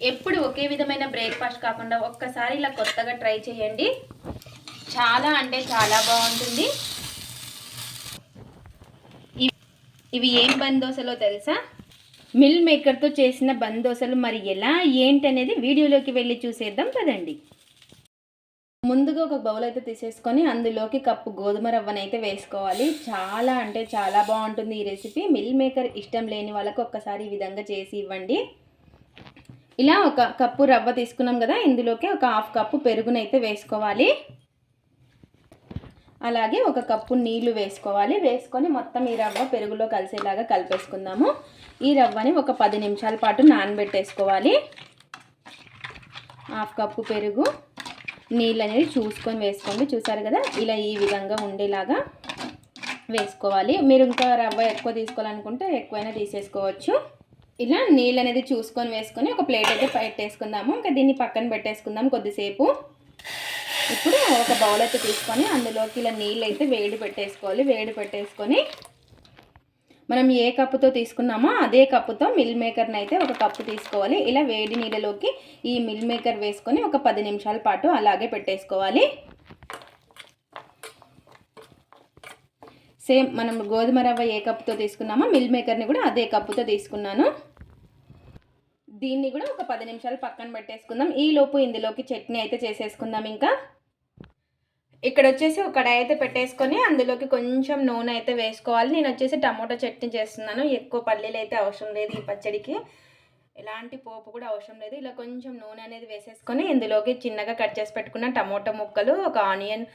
ఎప్పుడు ఒకే విధమైన బ్రేక్ఫాస్ట్ కాకుండా ఒక్కసారి ఇలా కొత్తగా ట్రై చేయండి. చాలా అంటే చాలా బాగుంటుంది. ఇవి- ఇవి ఏం బందోసలో తెలుసా? మిల్ మేకర్తో చేసిన బందోసలు మరి ఎలా? ఏంటి అనేది వీడియోలోకి వెళ్ళి చూసేద్దాం పదండి. ముందుగా ఒక బౌల్ అయితే తీసేసుకొని అందులోకి కప్పు గోధుమ రవ్వనైతే అయితే వేసుకోవాలి. చాలా అంటే చాలా బాగుంటుంది ఈ రెసిపీ. మిల్ మేకర్ ఇష్టం లేని వాళ్ళకు ఒక్కసారి ఈ విధంగా చేసి ఇవ్వండి. ఇలా ఒక కప్పు రవ్వ తీసుకున్నాం కదా ఇందులోకి ఒక హాఫ్ కప్పు పెరుగునైతే వేసుకోవాలి. అలాగే ఒక కప్పు నీళ్ళు వేసుకోవాలి. వేసుకొని మొత్తం ఈ రవ్వ పెరుగులో కలిసేలాగా కలిపేసుకుందాము. ఈ రవ్వని ఒక పది నిమిషాల పాటు నానబెట్టేసుకోవాలి. హాఫ్ కప్పు పెరుగు నీళ్ళు అనేది చూసుకొని వేసుకోండి. చూసారు కదా ఇలా ఈ విధంగా ఉండేలాగా వేసుకోవాలి. మీరు ఇంకా రవ్వ ఎక్కువ తీసుకోవాలనుకుంటే ఎక్కువైనా తీసేసుకోవచ్చు. ఇలా నీళ్ళు అనేది చూసుకొని వేసుకొని ఒక ప్లేట్ అయితే పెట్టేసుకుందాము. ఇంకా దీన్ని పక్కన పెట్టేసుకుందాం కొద్దిసేపు. ఇప్పుడు ఒక బౌల్ అయితే తీసుకొని అందులోకి ఇలా నీళ్ళు అయితే వేడి పెట్టేసుకోవాలి. వేడి పెట్టేసుకొని మనం ఏ కప్పుతో తీసుకున్నామో అదే కప్పుతో మిల్ మేకర్ని అయితే ఒక కప్పు తీసుకోవాలి. ఇలా వేడి నీళ్ళలోకి ఈ మిల్ మేకర్ వేసుకొని ఒక పది నిమిషాల పాటు అలాగే పెట్టేసుకోవాలి. సేమ్ మనం గోధుమ రవ్వ ఏ కప్పుతో తీసుకున్నామో మిల్ మేకర్ని కూడా అదే కప్పుతో తీసుకున్నాను. దీన్ని కూడా ఒక పది నిమిషాలు పక్కన పెట్టేసుకుందాం. ఈ లోపు ఇందులోకి చట్నీ అయితే చేసేసుకుందాం ఇంకా. ఇక్కడ వచ్చేసి ఒక కడాయి అయితే పెట్టేసుకొని అందులోకి కొంచెం నూనె అయితే వేసుకోవాలి. నేను వచ్చేసి టమాటో చట్నీ చేస్తున్నాను. ఎక్కువ పల్లీలు అయితే అవసరం లేదు ఈ పచ్చడికి. ఎలాంటి పోపు కూడా అవసరం లేదు. ఇలా కొంచెం నూనె అనేది వేసేసుకొని ఇందులోకి చిన్నగా కట్ చేసి పెట్టుకున్న టమోటో ముక్కలు ఒక ఆనియన్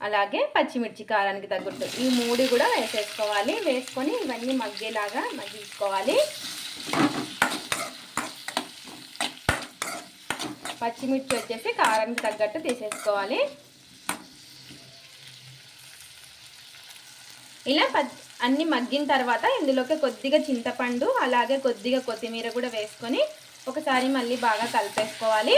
అలాగే పచ్చిమిర్చి కారానికి తగ్గట్టు ఈ మూడు కూడా వేసేసుకోవాలి. వేసుకొని ఇవన్నీ మగ్గేలాగా మగ్గించుకోవాలి. పచ్చిమిర్చి వచ్చేసి కారానికి తగ్గట్టు తీసేసుకోవాలి. ఇలా ప అన్నీ మగ్గిన తర్వాత ఇందులోకి కొద్దిగా చింతపండు అలాగే కొద్దిగా కొత్తిమీర కూడా వేసుకొని ఒకసారి మళ్ళీ బాగా కలిపేసుకోవాలి.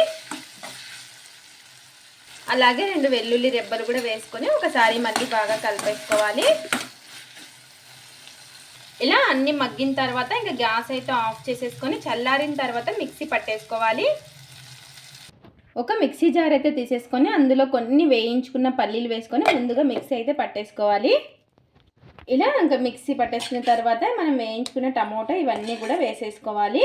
అలాగే రెండు వెల్లుల్లి రెబ్బలు కూడా వేసుకొని ఒకసారి మళ్ళీ బాగా కలిపేసుకోవాలి. ఇలా అన్ని మగ్గిన తర్వాత ఇంకా గ్యాస్ అయితే ఆఫ్ చేసేసుకొని చల్లారిన తర్వాత మిక్సీ పట్టేసుకోవాలి. ఒక మిక్సీ జార్ అయితే తీసేసుకొని అందులో కొన్ని వేయించుకున్న పల్లీలు వేసుకొని ముందుగా మిక్సీ అయితే పట్టేసుకోవాలి. ఇలా ఇంకా మిక్సీ పట్టేసుకున్న తర్వాత మనం వేయించుకున్న టమోటా ఇవన్నీ కూడా వేసేసుకోవాలి.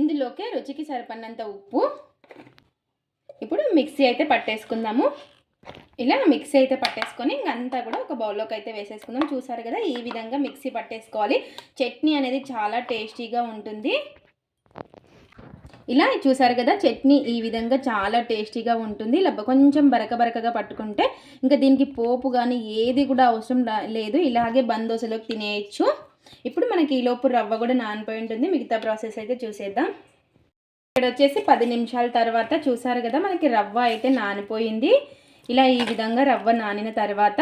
ఇందులోకి రుచికి సరిపడినంత ఉప్పు ఇప్పుడు మిక్సీ అయితే పట్టేసుకుందాము. ఇలా మిక్సీ అయితే పట్టేసుకొని ఇంకంతా కూడా ఒక బౌల్లోకి అయితే వేసేసుకుందాం. చూసారు కదా ఈ విధంగా మిక్సీ పట్టేసుకోవాలి. చట్నీ అనేది చాలా టేస్టీగా ఉంటుంది. ఇలా చూసారు కదా చట్నీ ఈ విధంగా చాలా టేస్టీగా ఉంటుంది. ఇలా కొంచెం బరక బరకగా పట్టుకుంటే ఇంకా దీనికి పోపు కానీ ఏది కూడా అవసరం లేదు. ఇలాగే బందోసలోకి తినేయచ్చు. ఇప్పుడు మనకి ఈలోపు రవ్వ కూడా నానిపోయి ఉంటుంది. మిగతా ప్రాసెస్ అయితే చూసేద్దాం. ఇక్కడ వచ్చేసి పది నిమిషాల తర్వాత చూసారు కదా మనకి రవ్వ అయితే నానిపోయింది. ఇలా ఈ విధంగా రవ్వ నానిన తర్వాత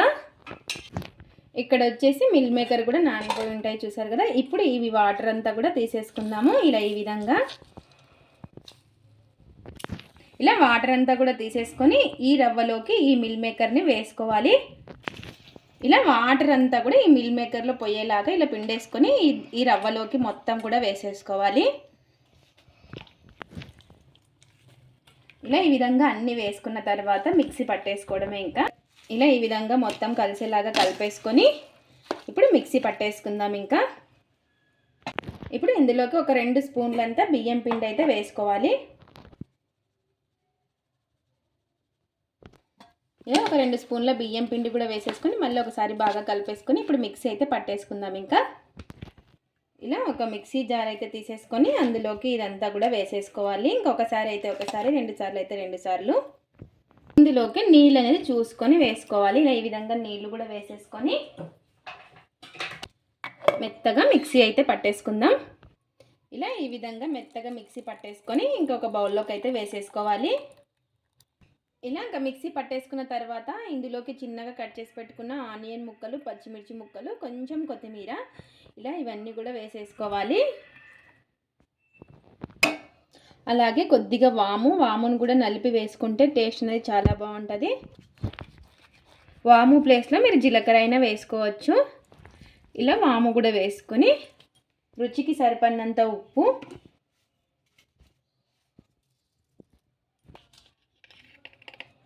ఇక్కడ వచ్చేసి మిల్ మేకర్ కూడా నానిపోయి ఉంటాయి చూసారు కదా. ఇప్పుడు ఇవి వాటర్ అంతా కూడా తీసేసుకుందాము. ఇలా ఈ విధంగా ఇలా వాటర్ అంతా కూడా తీసేసుకొని ఈ రవ్వలోకి ఈ మిల్ మేకర్ని వేసుకోవాలి. ఇలా వాటర్ అంతా కూడా ఈ మిల్ మేకర్లో పోయేలాగా ఇలా పిండేసుకొని ఈ రవ్వలోకి మొత్తం కూడా వేసేసుకోవాలి. ఇలా ఈ విధంగా అన్నీ వేసుకున్న తర్వాత మిక్సీ పట్టేసుకోవడమే ఇంకా. ఇలా ఈ విధంగా మొత్తం కలిసేలాగా కలిపేసుకొని ఇప్పుడు మిక్సీ పట్టేసుకుందాం ఇంకా. ఇప్పుడు ఇందులోకి ఒక రెండు స్పూన్లంతా బియ్యం పిండి అయితే వేసుకోవాలి. ఇలా ఒక రెండు స్పూన్ల బియ్యం పిండి కూడా వేసేసుకొని మళ్ళీ ఒకసారి బాగా కలిపేసుకొని ఇప్పుడు మిక్సీ అయితే పట్టేసుకుందాం ఇంకా. ఇలా ఒక మిక్సీ జార్ అయితే తీసేసుకొని అందులోకి ఇదంతా కూడా వేసేసుకోవాలి. ఇంకొకసారి అయితే ఒకసారి రెండు సార్లు అయితే రెండు సార్లు. ఇందులోకి నీళ్ళు అనేది చూసుకొని వేసుకోవాలి. ఇలా ఈ విధంగా నీళ్ళు కూడా వేసేసుకొని మెత్తగా మిక్సీ అయితే పట్టేసుకుందాం. ఇలా ఈ విధంగా మెత్తగా మిక్సీ పట్టేసుకొని ఇంకొక బౌల్లోకి అయితే వేసేసుకోవాలి. ఇలా ఇంకా మిక్సీ పట్టేసుకున్న తర్వాత ఇందులోకి చిన్నగా కట్ చేసి పెట్టుకున్న ఆనియన్ ముక్కలు పచ్చిమిర్చి ముక్కలు కొంచెం కొత్తిమీర ఇలా ఇవన్నీ కూడా వేసేసుకోవాలి. అలాగే కొద్దిగా వాము వామును కూడా నలిపి వేసుకుంటే టేస్ట్ అనేది చాలా బాగుంటుంది. వాము ప్లేస్లో మీరు జీలకర్ర అయినా వేసుకోవచ్చు. ఇలా వాము కూడా వేసుకొని రుచికి సరిపడినంత ఉప్పు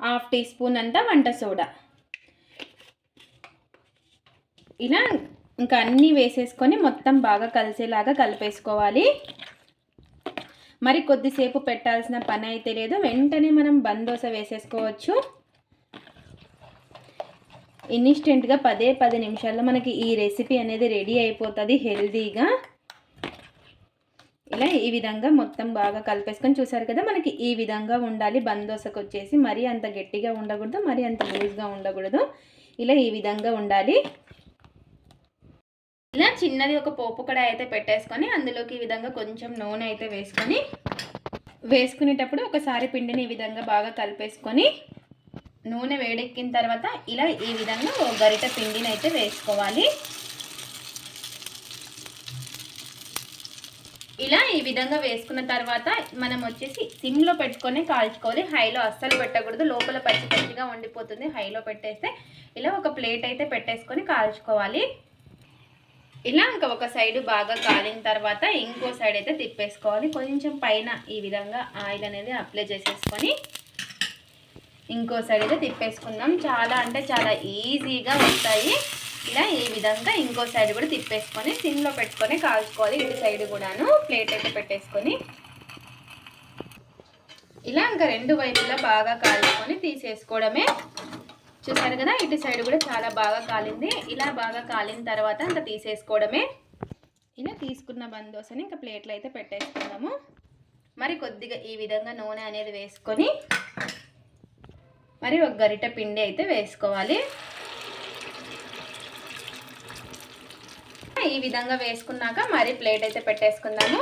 హాఫ్ టీ స్పూన్ అంతా వంట సోడా. ఇలా ఇంకా అన్నీ వేసేసుకొని మొత్తం బాగా కలిసేలాగా కలిపేసుకోవాలి. మరి కొద్దిసేపు పెట్టాల్సిన పని అయితే లేదు. వెంటనే మనం బందోస వేసేసుకోవచ్చు. ఇన్స్టెంట్గా పదే పది నిమిషాల్లో మనకి ఈ రెసిపీ అనేది రెడీ అయిపోతుంది హెల్తీగా ఇలా ఈ విధంగా మొత్తం బాగా కలిపేసుకొని చూసారు కదా మనకి ఈ విధంగా ఉండాలి బందోసకు వచ్చేసి. మరీ అంత గట్టిగా ఉండకూడదు మరీ అంత లూజ్గా ఉండకూడదు. ఇలా ఈ విధంగా ఉండాలి. ఇలా చిన్నది ఒక పోపు కడాయి అయితే పెట్టేసుకొని అందులోకి ఈ విధంగా కొంచెం నూనె అయితే వేసుకొని వేసుకునేటప్పుడు ఒకసారి పిండిని ఈ విధంగా బాగా కలిపేసుకొని నూనె వేడెక్కిన తర్వాత ఇలా ఈ విధంగా ఒక గరిట పిండిని అయితే వేసుకోవాలి. ఇలా ఈ విధంగా వేసుకున్న తర్వాత మనం వచ్చేసి సిమ్లో పెట్టుకొని కాల్చుకోవాలి. హైలో అస్సలు పెట్టకూడదు. లోపల పచ్చి పచ్చిగా ఉండిపోతుంది. హైలో పెట్టేస్తే ఇలా ఒక ప్లేట్ అయితే పెట్టేసుకొని కాల్చుకోవాలి. ఇలా ఇంకా ఒక సైడ్ బాగా కాలిన తర్వాత ఇంకో సైడ్ అయితే తిప్పేసుకోవాలి. కొంచెం పైన ఈ విధంగా ఆయిల్ అనేది అప్లై చేసేసుకొని ఇంకో సైడ్ అయితే తిప్పేసుకుందాం. చాలా అంటే చాలా ఈజీగా వస్తాయి. ఇలా ఈ విధంగా ఇంకో సైడ్ కూడా తిప్పేసుకొని సిమ్లో పెట్టుకొని కాల్చుకోవాలి. ఇటు సైడ్ కూడాను ప్లేట్ అయితే పెట్టేసుకొని. ఇలా ఇంకా రెండు వైపులా బాగా కాల్చుకొని తీసేసుకోవడమే చూసారు కదా ఇటు సైడ్ కూడా చాలా బాగా కాలింది. ఇలా బాగా కాలిన తర్వాత ఇంకా తీసేసుకోవడమే. ఇలా తీసుకున్న బందోసని ఇంకా ప్లేట్లు అయితే పెట్టేసుకుందాము. మరి కొద్దిగా ఈ విధంగా నూనె అనేది వేసుకొని మరి ఒక గరిట పిండి అయితే వేసుకోవాలి. ఈ విధంగా వేసుకున్నాక మరి ప్లేట్ అయితే పెట్టేసుకుందాము.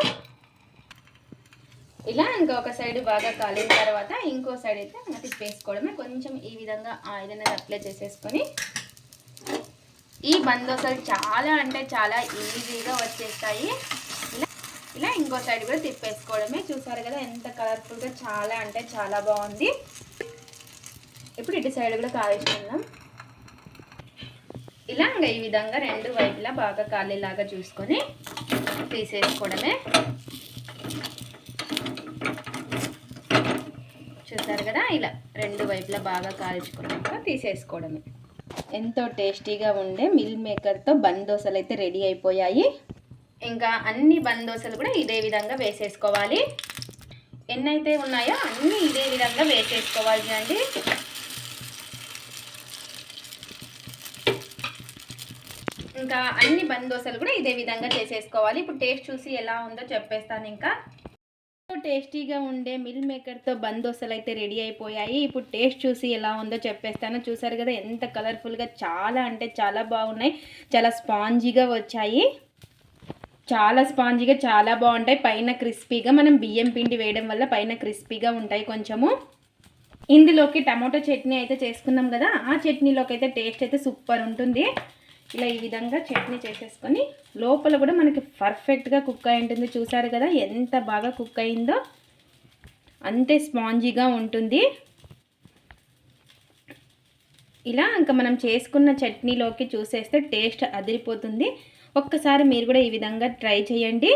ఇలా ఇంకొక సైడ్ బాగా కాలిన తర్వాత ఇంకో సైడ్ అయితే తిప్పేసుకోవడమే కొంచెం ఈ విధంగా ఆయిల్ అనేది అప్లై చేసేసుకొని ఈ బందోసలు చాలా అంటే చాలా ఈజీగా వచ్చేస్తాయి. ఇలా ఇలా ఇంకో సైడ్ కూడా తిప్పేసుకోవడమే. చూసారు కదా ఎంత కలర్ఫుల్గా చాలా అంటే చాలా బాగుంది. ఇప్పుడు ఇటు సైడ్ కూడా కాల్చుకుందాం. ఇలా ఇంకా ఈ విధంగా రెండు వైపులా బాగా కాలేలాగా చూసుకొని తీసేసుకోవడమే. చూసారు కదా? ఇలా రెండు వైపులా బాగా కాల్చుకున్నాక తీసేసుకోవడమే. ఎంతో టేస్టీగా ఉండే మిల్ మేకర్తో బందోసలు అయితే రెడీ అయిపోయాయి. ఇంకా అన్ని బందోసలు కూడా ఇదే విధంగా వేసేసుకోవాలి. ఎన్నైతే ఉన్నాయో అన్నీ ఇదే విధంగా వేసేసుకోవాలి అండి. ఇంకా అన్ని బందోసలు కూడా ఇదే విధంగా చేసేసుకోవాలి. ఇప్పుడు టేస్ట్ చూసి ఎలా ఉందో చెప్పేస్తాను ఇంకా. టేస్టీగా ఉండే మిల్ మేకర్తో బందోసలు అయితే రెడీ అయిపోయాయి. ఇప్పుడు టేస్ట్ చూసి ఎలా ఉందో చెప్పేస్తాను. చూసారు కదా ఎంత కలర్ఫుల్గా చాలా అంటే చాలా బాగున్నాయి. చాలా స్పాంజీగా వచ్చాయి. చాలా స్పాంజీగా చాలా బాగుంటాయి. పైన క్రిస్పీగా మనం బియ్యం పిండి వేయడం వల్ల పైన క్రిస్పీగా ఉంటాయి కొంచెము. ఇందులోకి టమాటో చట్నీ అయితే చేసుకున్నాం కదా ఆ చట్నీలోకి అయితే టేస్ట్ అయితే సూపర్ ఉంటుంది. ఇలా ఈ విధంగా చట్నీ చేసేసుకొని లోపల కూడా మనకి పర్ఫెక్ట్గా కుక్ అయి ఉంటుంది. చూసారు కదా ఎంత బాగా కుక్ అయిందో? అంతే స్పాంజీగా ఉంటుంది. ఇలా ఇంకా మనం చేసుకున్న చట్నీలోకి చూసేస్తే టేస్ట్ అదిరిపోతుంది. ఒక్కసారి మీరు కూడా ఈ విధంగా ట్రై చేయండి.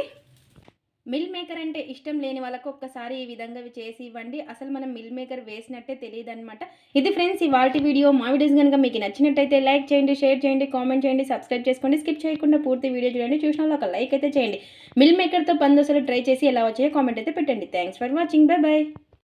మిల్ మేకర్ అంటే ఇష్టం లేని వాళ్ళకు ఒక్కసారి ఈ విధంగా చేసి ఇవ్వండి. అసలు మనం మిల్ మేకర్ వేసినట్టే తెలియదు అనమాట ఇది ఫ్రెండ్స్ ఇవాళ వీడియో. మా వీడియోస్ కనుక మీకు నచ్చినట్టయితే లైక్ చేయండి షేర్ చేయండి కామెంట్ చేయండి సబ్స్క్రైబ్ చేసుకోండి. స్కిప్ చేయకుండా పూర్తి వీడియో చూడండి. చూసిన ఒక లైక్ అయితే చేయండి. మిల్ మేకర్తో పందోసలు ట్రై చేసి ఎలా వచ్చాయో కామెంట్ అయితే పెట్టండి. Thanks for watching. Bye bye